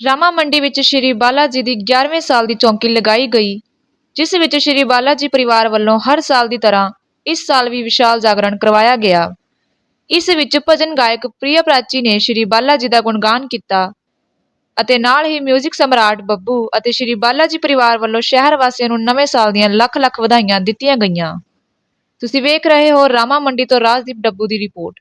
ਰਾਮਾ ਮੰਡੀ ਵਿੱਚ ਸ਼੍ਰੀ ਬਾਲਾ ਜੀ ਦੀ 11ਵੇਂ ਸਾਲ ਦੀ ਚੌਂਕੀ ਲਗਾਈ ਗਈ, ਜਿਸ ਵਿੱਚ ਸ਼੍ਰੀ ਬਾਲਾ ਜੀ ਪਰਿਵਾਰ ਵੱਲੋਂ ਹਰ ਸਾਲ ਦੀ ਤਰ੍ਹਾਂ ਇਸ ਸਾਲ ਵੀ ਵਿਸ਼ਾਲ ਜਾਗਰਣ ਕਰਵਾਇਆ ਗਿਆ। ਇਸ ਵਿੱਚ ਭਜਨ ਗਾਇਕ ਪ੍ਰਿਆ ਪ੍ਰਾਚੀ ਨੇ ਸ਼੍ਰੀ ਬਾਲਾ ਜੀ ਦਾ ਗੁਣਗਾਨ ਕੀਤਾ ਅਤੇ ਨਾਲ ਹੀ ਮਿਊਜ਼ਿਕ ਸਮਰਾਟ ਬੱਬੂ ਅਤੇ ਸ਼੍ਰੀ ਬਾਲਾ ਜੀ ਪਰਿਵਾਰ ਵੱਲੋਂ ਸ਼ਹਿਰ ਵਾਸੀਆਂ ਨੂੰ ਨਵੇਂ ਸਾਲ ਦੀਆਂ ਲੱਖ ਲੱਖ ਵਧਾਈਆਂ ਦਿੱਤੀਆਂ ਗਈਆਂ। ਤੁਸੀਂ ਵੇਖ ਰਹੇ ਹੋ ਰਾਮਾ ਮੰਡੀ ਤੋਂ ਰਾਜਦੀਪ ਡੱਬੂ ਦੀ ਰਿਪੋਰਟ।